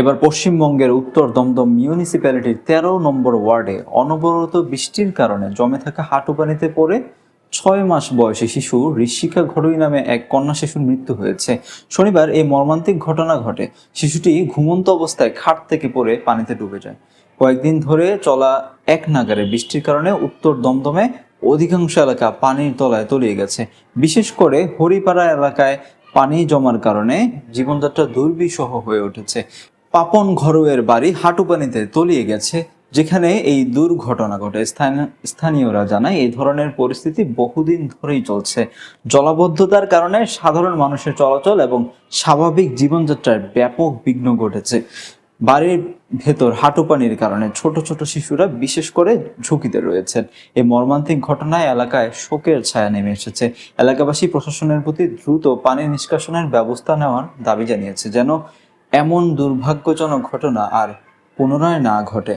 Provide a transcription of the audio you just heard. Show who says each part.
Speaker 1: এবার পশ্চিমবঙ্গের উত্তর দমদম মিউনিসিপ্যালিটির তেরো নম্বর ওয়ার্ডে অনবরত বৃষ্টির কারণে জমে থাকা হাঁটু পানিতে পড়ে ছয় মাস বয়সী শিশু ঋষিকা ঘড়ুই নামে এক কন্যা শিশুর মৃত্যু হয়েছে শনিবার এই মর্মান্তিক ঘটনা ঘটে শিশুটি ঘুমন্ত অবস্থায় খাট থেকে পড়ে পানিতে ডুবে যায় কয়েকদিন ধরে চলা এক নাগারে বৃষ্টির কারণে উত্তর দমদমে অধিকাংশ এলাকা পানির তলায় তলিয়ে গেছে বিশেষ করে হরিপাড়া এলাকায় পানি জমার কারণে জীবনযাত্রা দুর্বিষহ হয়ে উঠেছে পাপন ঘরোয়ের বাড়ি হাঁটু পানিতে তলিয়ে গেছে যেখানে এই দুর্ঘটনা ঘটে স্থানীয়রা জানায় এই ধরনের পরিস্থিতি বহুদিন ধরেই চলছে জলাবদ্ধতার কারণে সাধারণ মানুষের চলাচল এবং স্বাভাবিক জীবনযাত্রার ব্যাপক বিঘ্ন ঘটেছে বাড়ির ভেতর হাঁটু পানির কারণে ছোট ছোট শিশুরা বিশেষ করে ঝুঁকিতে রয়েছেন এই মর্মান্তিক ঘটনায় এলাকায় শোকের ছায়া নেমে এসেছে এলাকাবাসী প্রশাসনের প্রতি দ্রুত পানি নিষ্কাশনের ব্যবস্থা নেওয়ার দাবি জানিয়েছে যেন এমন দুর্ভাগ্যজনক ঘটনা আর পুনরায় না ঘটে